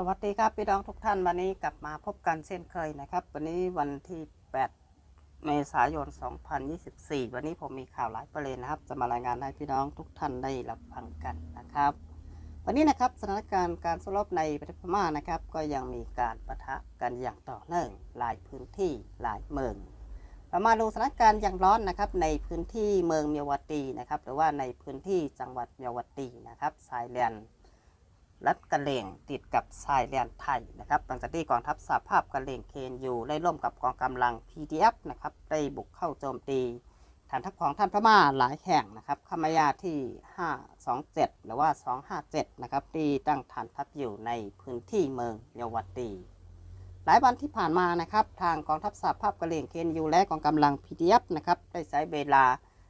สวัสดีครับพี่น้องทุกท่านวันนี้กลับมาพบกันเช่นเคยนะครับ วันนี้วันที่ 8 เมษายน 2024 วันนี้ผมมีข่าวหลายประเด็นนะครับ จะมารายงานให้พี่น้องทุกท่านได้รับฟังกันนะครับ วันนี้นะครับสถานการณ์การสู้รบในประเทศพม่านะครับ ก็ยังมีการประทะกันอย่างต่อเนื่องหลายพื้นที่หลายเมืองเรามาดูสถานการณ์อย่างร้อนนะครับในพื้นที่เมืองเมียวตีนะครับหรือว่าในพื้นที่จังหวัดเมียวตีนะครับชายแดน รัฐกะเลงติดกับชายแดนไทยนะครับหลังจากที่กองทัพสหภาพกะเลงเคนยูได้ร่วมกับกองกำลัง PDF นะครับได้บุกเข้าโจมตีฐานทัพของท่านพม่าหลายแห่งนะครับขมายาที่ 527 หรือว่า 257 นะครับที่ตั้งฐานทัพอยู่ในพื้นที่เมืองเยาวตี หลายวันที่ผ่านมานะครับ ทางกองทัพสหภาพกะเหล่งเคนยูและกองกำลัง PDF นะครับได้ใช้เวลา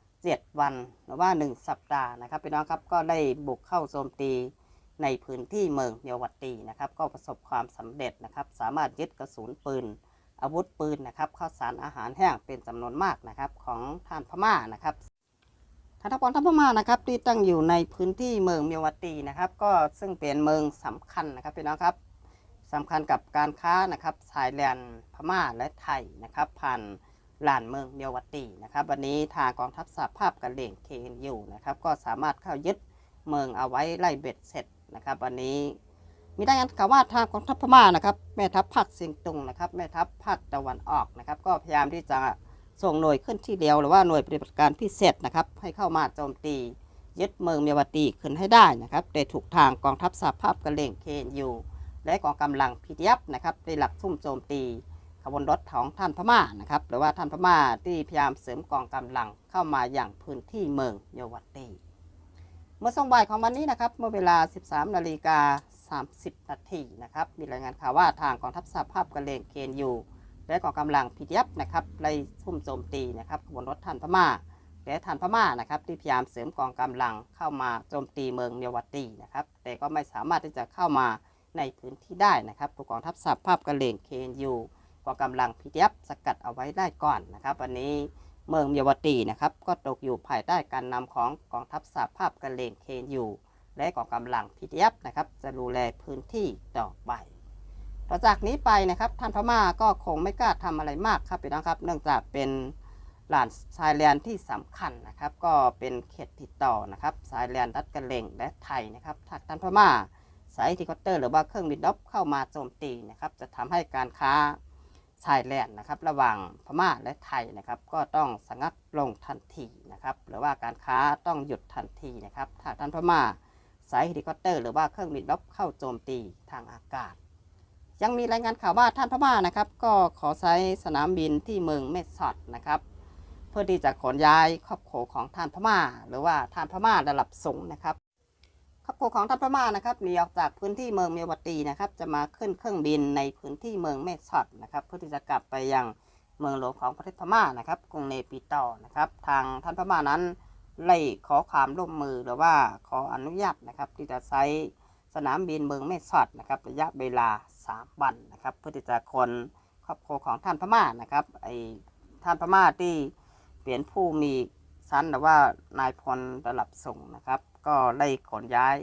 7 วันหรือว่า 1 สัปดาห์นะครับพี่น้องครับก็ได้บุกเข้าโจมตี ในพื้นที่เมืองเมียววัตตีนะครับ ก็ประสบความสำเร็จนะครับ สามารถยึดกระสุนปืน อาวุธปืนนะครับข้าวสารอาหารแห้งเป็นจำนวนมากนะครับของท่านพม่านะครับฐานทัพของท่านพม่านะครับที่ตั้งอยู่ในพื้นที่เมืองเมียวตีนะครับ ก็ซึ่งเป็นเมืองสำคัญนะครับพี่น้องครับสำคัญกับการค้านะครับชายแดนพม่าและไทยนะครับผ่านหลานเมืองเมียวตีนะครับ วันนี้ทางกองทัพสหภาพกะเหรี่ยงเคเอยู่นะครับ ก็สามารถเข้ายึดเมืองเอาไว้ไล่เบ็ดเสร็จ นะครับวันนี้มีรายงานข่าวว่าทางกองทัพพม่านะครับแม่ทัพภาคเสียงตุงนะครับแม่ทัพภาคตะวันออกนะครับ ก็พยายามที่จะส่งหน่วยขึ้นที่เดียวหรือว่าหน่วยปฏิบัติการพิเศษนะครับ ให้เข้ามาโจมตี ยึดเมืองเมียวตีขึ้นให้ได้นะครับแต่ถูกทางกองทัพสหภาพกะเหร่งเคนยูและกองกำลังพีดีเอฟนะครับได้หลักซุ่มโจมตีขบวนรถของท่านพม่านะครับหรือว่าท่านพม่าที่พยายามเสริมกองกำลังเข้ามาอย่างพื้นที่เมืองเมียวตี เมื่อช่วงบ่ายของวันนี้นะครับ เมื่อเวลา 13 นาฬิกา 30 นาทีนะครับ มีรายงานข่าวว่าทางกองทัพสหภาพกะเหร่งเคนยูและกองกำลังพีดีเอฟนะครับไล่ซุ่มโจมตีนะครับขบวนรถท่านพม่า และท่านพม่านะครับที่พยายามเสริมกองกำลังเข้ามาโจมตีเมืองเมียวตีนะครับ แต่ก็ไม่สามารถที่จะเข้ามาในพื้นที่ได้นะครับถูกกองทัพสหภาพกะเหร่งเคนยูกองกำลังพีดีเอฟสกัดเอาไว้ได้ก่อนนะครับ วันนี้ เมืองเมียวตีนะครับ ก็ตกอยู่ภายใต้การนำของกองทัพสหภาพกะเหร่งเคนยูและกองกำลัง PDF นะครับ จะดูแลพื้นที่ต่อไปต่อจากนี้ไปนะครับท่านพม่าก็คงไม่กล้าทำอะไรมากครับพี่น้องครับ เนื่องจากเป็นหลานชายแดนที่สำคัญนะครับ ก็เป็นเขตติดต่อนะครับชายแดนรัฐกะเหร่งและไทยนะครับถ้าท่านพม่าสายเฮลิคอปเตอร์หรือว่าเครื่องบินรบเข้ามาโจมตีนะครับ จะทำให้การค้า ชายแดนนะครับระหว่างพม่าและไทยนะครับก็ต้องสงัดลงทันทีนะครับหรือว่าการค้าต้องหยุดทันทีนะครับถ้าท่านพม่าสายเฮลิคอปเตอร์หรือว่าเครื่องบินรบเข้าโจมตีทางอากาศ ยังมีรายงานข่าวว่าท่านพม่านะครับก็ขอใช้สนามบินที่เมืองเมสซอดนะครับเพื่อที่จะขนย้ายครอบครัวของท่านพม่า หรือว่าท่านพม่าระดับสูงนะครับ ครอบครัวของท่านพม่านะครับหนีออกจากพื้นที่เมืองเมียวตีนะครับ จะมาขึ้นเครื่องบินในพื้นที่เมืองเมซอดนะครับ เพื่อที่จะกลับไปยังเมืองหลวงของประเทศพม่านะครับกรุงเนปิตอนะครับ ทางท่านพม่านั้นไล่ขอความร่วมมือหรือว่าขออนุญาตนะครับที่จะใช้สนามบินเมืองเมซอดนะครับระยะเวลา 3 วันนะครับ เพื่อที่จะคนครอบครัวของท่านพม่านะครับไอท่านพม่าที่เปลี่ยนผู้มีชั้นหรือว่านายพลระดับสูงนะครับ ก็ไล่ขนย้าย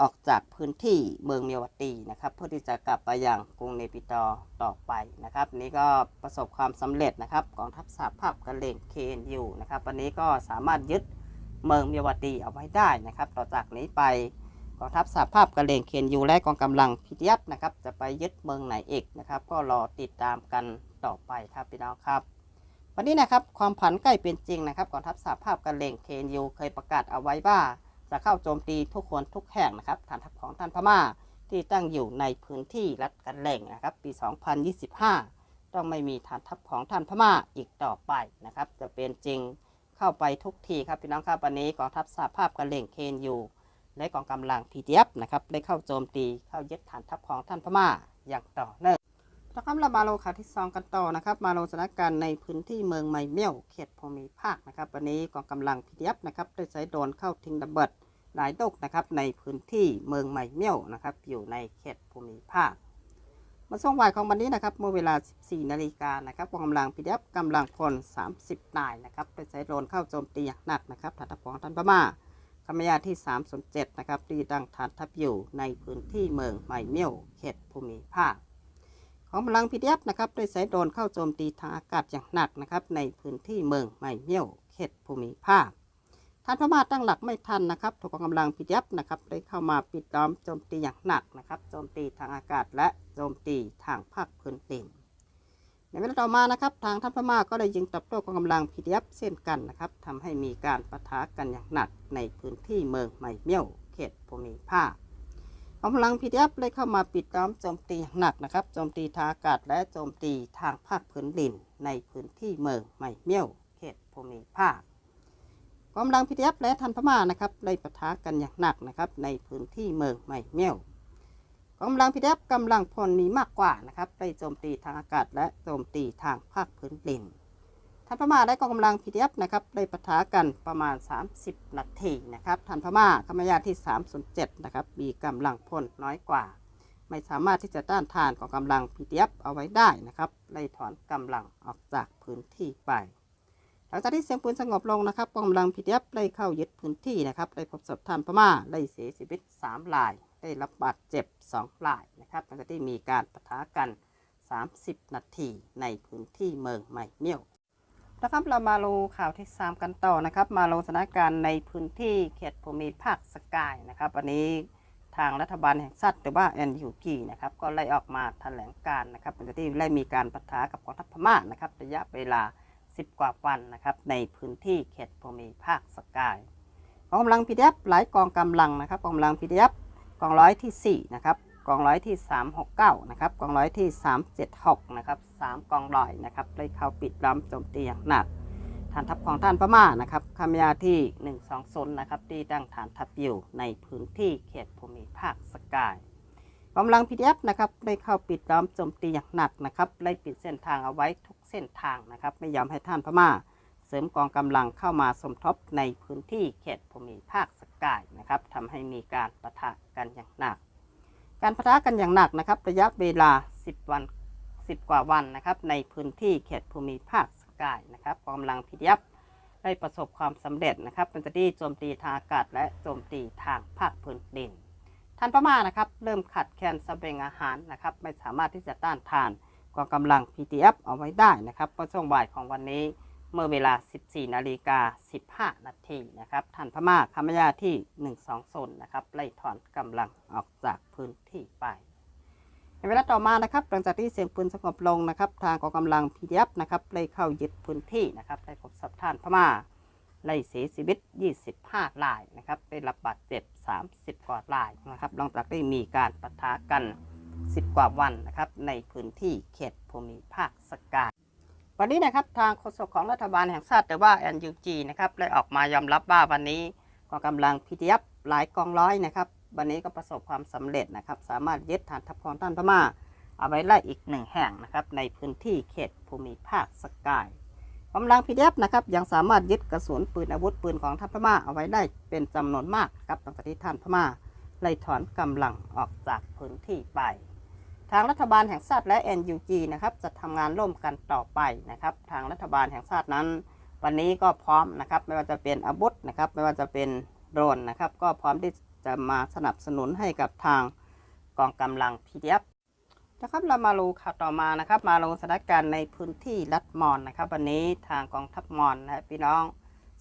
ออกจากพื้นที่เมืองเมียวตีนะครับ เพื่อที่จะกลับไปยังกรุงเนปิตอต่อไปนะครับ นี่ก็ประสบความสำเร็จนะครับกองทัพสหภาพกะเหร่งเคนอยู่นะครับ วันนี้ก็สามารถยึดเมืองเมียวตีเอาไว้ได้นะครับ ต่อจากนี้ไปกองทัพสหภาพกะเหร่งเคนยูและกองกำลังพีดีเอฟนะครับ จะไปยึดเมืองไหนอีกนะครับ ก็รอติดตามกันต่อไปครับพี่น้องครับ วันนี้นะครับความผันใกล้เป็นจริงนะครับกองทัพสหภาพกะเหร่งเคนยูเคยประกาศเอาไว้ว่า จะเข้าโจมตีทุกคนทุกแห่งนะครับฐานทัพของท่านพม่าที่ตั้งอยู่ในพื้นที่รัฐกันแหล่งนะครับ ปี 2025 ต้องไม่มีฐานทัพของท่านพม่าอีกต่อไปนะครับ จะเป็นจริงเข้าไปทุกทีครับพี่น้องครับวันนี้กองทัพสหภาพกันแหล่งเคนอยู่และกองกำลัง PDF นะครับได้เข้าโจมตีเข้ายึดฐานทัพของท่านพม่าอย่างต่อเนื่องนะครับเรามาโลข่าวที่สองกันต่อนะครับ มาโลสถานการณ์ในพื้นที่เมืองไมเมี่ยวเขตภูมิภาคนะครับ วันนี้กองกำลัง PDF นะครับได้ใช้โดรนเข้าทิ้งระเบิด หลายดกนะครับในพื้นที่เมืองใหม่เมี่ยวนะครับอยู่ในเขตภูมิภาคมาช่วงบ่ายของวันนี้นะครับเมื่อเวลา 14 นาฬิกานะครับกองกำลังพีดีเอฟกำลังพล 30 นายนะครับได้ใช้โดรนเข้าโจมตีอย่างหนักนะครับฐานทัพของท่านพม่าขมยาที่ 307 นะครับที่ตั้งฐานทัพอยู่ในพื้นที่เมืองไมเมี่ยวเขตภูมิภาคของพลังพีดีเอฟนะครับได้ใช้โดรนเข้าโจมตีทางอากาศอย่างหนักนะครับในพื้นที่เมืองไมเมี่ยวเขตภูมิภาค ท่านพม่าตั้งหลักไม่ทันนะครับ ถูกกองกำลังพีดีเอฟนะครับ ได้เข้ามาปิดล้อมโจมตีอย่างหนักนะครับ โจมตีทางอากาศและโจมตีทางภาคพื้นดิน ในเวลาต่อมานะครับ ทางท่านพม่าก็ได้ยิงตอบโต้กองกำลัง PDF เช่นกันนะครับทำให้มีการปะทะกันอย่างหนักในพื้นที่เมืองไมเมียวเขตภูมิภาคกองกำลัง PDF ได้เข้ามาปิดล้อมโจมตีอย่างหนักนะครับ โจมตีทางอากาศและโจมตีทางภาคพื้นดิน ในพื้นที่เมืองไมเมียวเขตภูมิภาค กองกำลัง PDF และท่านพม่านะครับได้ปะทะกันอย่างหนักนะครับในพื้นที่เมืองไม่เมียวกำลังพีดีเอฟกำลังพลมีมากกว่านะครับได้โจมตีทางอากาศและโจมตีทางภาคพื้นดินท่านพม่าได้กองกำลังพีดีเอฟนะครับได้ปะทะกันประมาณ 30 นาทีนะครับท่านพม่าขมยาที่ 307นะครับมีกำลังพลน้อยกว่า ไม่สามารถที่จะต้านทานของกำลังพีดีเอฟเอาไว้ได้นะครับไล่ถอนกำลังออกจากพื้นที่ไป ลังจากที่เสียงปืนสงบลงนะครับกองกำลังพีดีเอฟได้เข้ายึดพื้นที่นะครับได้พบศพท่านพม่าได้เสียชีวิต3ราย ได้รับบาดเจ็บ2รายนะครับหลังจากที่มีการปะทะกัน 30 นาทีในพื้นที่เมืองไมเมียวนะครับเรามาลงข่าวที่ 3 กันต่อนะครับ มาลงสถานการณ์ในพื้นที่เขตภูมิภาคสกายนะครับวันนี้ทางรัฐบาลแห่งชาติหรือว่า NUG นะครับก็ไล่ออกมาแถลงการนะครับหลังจากที่ได้มีการปะทะกับกองทัพพม่านะครับระยะเวลา 10 กว่าวันนะครับ ในพื้นที่เขตภูมิภาคสกายกองกำลัง PDF หลายกองกำลังนะครับกองกำลัง PDF กองร้อยที่4นะครับกองร้อยที่ 369 นะครับ กองร้อยที่ 376 นะครับ 3 กองร้อยนะครับได้เข้าปิดล้อมโจมตีอย่างหนัก ฐานทัพของท่านพม่านะครับคำยาที่ 120 นะครับ ที่ตั้งฐานทัพอยู่ในพื้นที่เขตภูมิภาคสกาย กำลัง PDF นะครับได้เข้าปิดล้อมโจมตีอย่างหนักนะครับไล่ปิดเส้นทางเอาไว้ทุกเส้นทางนะครับ ไม่ยอมให้ท่านพม่า เสริมกองกำลังเข้ามาสมทบในพื้นที่เขตภูมิภาคสกายนะครับทำให้มีการปะทะกันอย่างหนัก การปะทะกันอย่างหนักนะครับ ระยะเวลา 10 วัน 10 กว่าวันนะครับ ในพื้นที่เขตภูมิภาคสกายนะครับกองกำลังพีดีได้ประสบความสำเร็จนะครับเป็นที่โจมตีทางอากาศและโจมตีทางภาคพื้นดิน ท่านพม่านะครับ เริ่มขาดแคลนสเสบียงอาหารนะครับ ไม่สามารถที่จะต้านทานกองกำลัง PTF เอาไว้ได้นะครับเพราะช่วงบ่ายของวันนี้เมื่อเวลา 14 นาฬิกา 15 นาทีนะครับ ท่านพม่าคำยาที่ 12โซนนะครับไล่ถอนกำลังออกจากพื้นที่ไปในเวลาต่อมานะครับ หลังจากที่เสียงปืนสงบลงนะครับ ทางกองกำลัง PDF นะครับไล่เข้ายึดพื้นที่นะครับได้พบสับท่านพม่า ไล่เสียชีวิต 25รายนะครับได้รับบาดเจ็บ 30 กว่ารายนะครับหลังจากได้มีการปะทะกัน 10 กว่าวันนะครับในพื้นที่เขตภูมิภาคสกายวันนี้นะครับทางโฆษกของรัฐบาลแห่งชาติหรือว่า NUG นะครับได้ออกมายอมรับว่าวันนี้กองกำลัง PDF หลายกองร้อยนะครับวันนี้ก็ประสบความสำเร็จนะครับ สามารถยึดฐานทัพของท่านพม่าเอาไว้ไล่อีกหนึ่งแห่งนะครับ ในพื้นที่เขตภูมิภาคสกาย กำลัง PDF นะครับยังสามารถยึดกระสุนปืนอาวุธปืนของท่านพม่าเอาไว้ได้เป็นจำนวนมากครับตั้งแต่ที่ท่านพม่าไล่ถอนกำลังออกจากพื้นที่ไป ทางรัฐบาลแห่งชาติและ NUG นะครับจะทำงานร่วมกันต่อไปนะครับทางรัฐบาลแห่งชาตินั้น วันนี้ก็พร้อมนะครับไม่ว่าจะเป็นอาวุธนะครับไม่ว่าจะเป็นโดรนนะครับก็พร้อมที่จะมาสนับสนุนให้กับทางกองกำลัง PDF นะครับเรามาดูข่าวต่อมานะครับ มาลงสถานการณ์ในพื้นที่รัฐมอนนะครับ วันนี้ทางกองทัพมอนนะพี่น้อง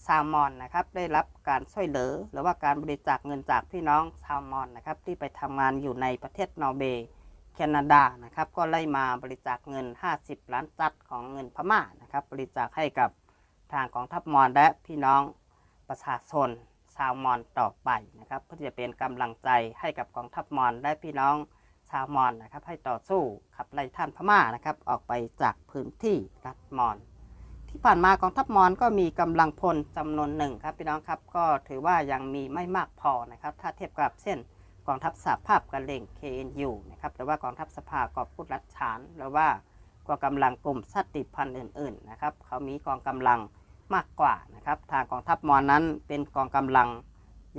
ชาวมอนนะครับได้รับการช่วยเหลือหรือว่าการบริจาคเงินจากพี่น้องชาวมอนนะครับที่ไปทำงานอยู่ในประเทศนอร์เวย์แคนาดานะครับ ก็ไล่มาบริจาคเงิน 50 ล้านจัดของเงินพม่านะครับ บริจาคให้กับทางกองทัพมอญและพี่น้องประชาชนชาวมอญต่อไปนะครับ เพื่อจะเป็นกำลังใจให้กับกองทัพมอญและพี่น้องาวมอญนะครับ ให้ต่อสู้ขับไล่ท่านพม่านะครับ ออกไปจากพื้นที่รัฐมอญที่ผ่านมากองทัพมอญก็มีกำลังพลจำนวนหนึ่งครับพี่น้องครับก็ถือว่ายังมีไม่มากพอนะครับ ถ้าเทียบกับเช่นกองทัพสหภาพกะเหล่ง KNU นะครับหรือว่ากองทัพสภากอบพูดรัฐฉานหรือว่ากองกำลังกลุ่มชาติพันธุ์อื่น ๆ นะครับ เขามีกองกำลังมากกว่านะครับ ทางกองทัพมอญนั้นเป็นกองกำลัง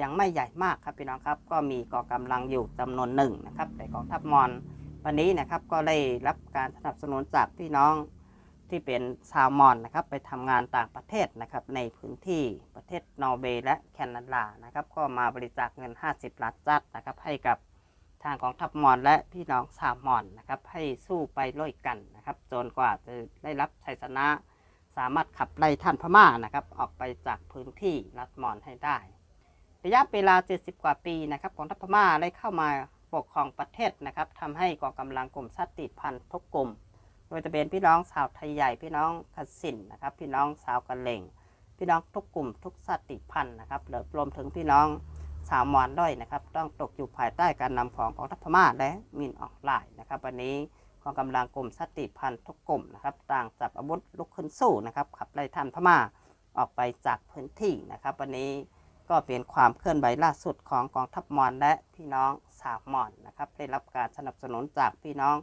ยังไม่ใหญ่มากครับพี่น้องครับ ก็มีกองกำลังอยู่จำนวนหนึ่งนะครับแต่กองทัพมอญวันนี้นะครับก็ได้รับการสนับสนุนจากพี่น้องที่เป็นชาวมอญนะครับ ไปทำงานต่างประเทศนะครับ ในพื้นที่ประเทศนอร์เวย์และแคนาดานะครับ ก็มาบริจาคเงิน 50ล้านจัดนะครับ ให้กับทางกองทัพมอญและพี่น้องชาวมอญนะครับ ให้สู้ไปด้วยกันนะครับจนกว่าจะได้รับชัยชนะ สามารถขับไล่ท่านพม่านะครับ ออกไปจากพื้นที่รัฐมอญให้ได้ ระยะเวลา 70 กว่าปีนะครับกองทัพพม่าได้เข้ามาปกครองประเทศนะครับทำให้กองกำลังกลุ่มชาติพันธุ์ทุกกลุ่ม โดยจะเป็นพี่น้องชาวไทยใหญ่พี่น้องขสินนะครับ พี่น้องชาวกะเหล่งพี่น้องทุกกลุ่มทุกชาติพันธุ์นะครับรวมถึงพี่น้องชาวมอญด้วยนะครับ ต้องตกอยู่ภายใต้การนำของกองทัพพม่าและมินออนไลน์นะครับ วันนี้กองกำลังกลุ่มชาติพันธุ์ทุกกลุ่มนะครับ ต่างจับอาวุธลุกขึ้นสู้นะครับขับไล่ท่านพม่าออกไปจากพื้นที่นะครับ วันนี้ ก็เป็นความเคลื่อนไหวล่าสุดของกองทัพมอญและพี่น้องสาวมอญนะครับ ได้รับการสนับสนุนจากพี่น้อง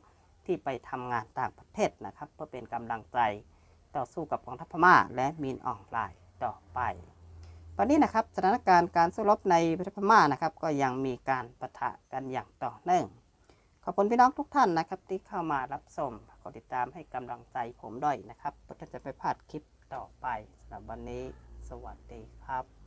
ที่ไปทำงานต่างประเทศนะครับ เพื่อเป็นกำลังใจต่อสู้กับกองทัพพม่า และมีนออนไลน์ต่อไปวันนี้นะครับสถานการณ์การสู้รบในประเทศพม่านะครับ ก็ยังมีการปะทะกันอย่างต่อเนื่องขอบคุณพี่น้องทุกท่านนะครับ ที่เข้ามารับชมกดติดตามให้กำลังใจผมด้วยนะครับเพื่อจะไปพลาดคลิปต่อไปสำหรับวันนี้ สวัสดีครับ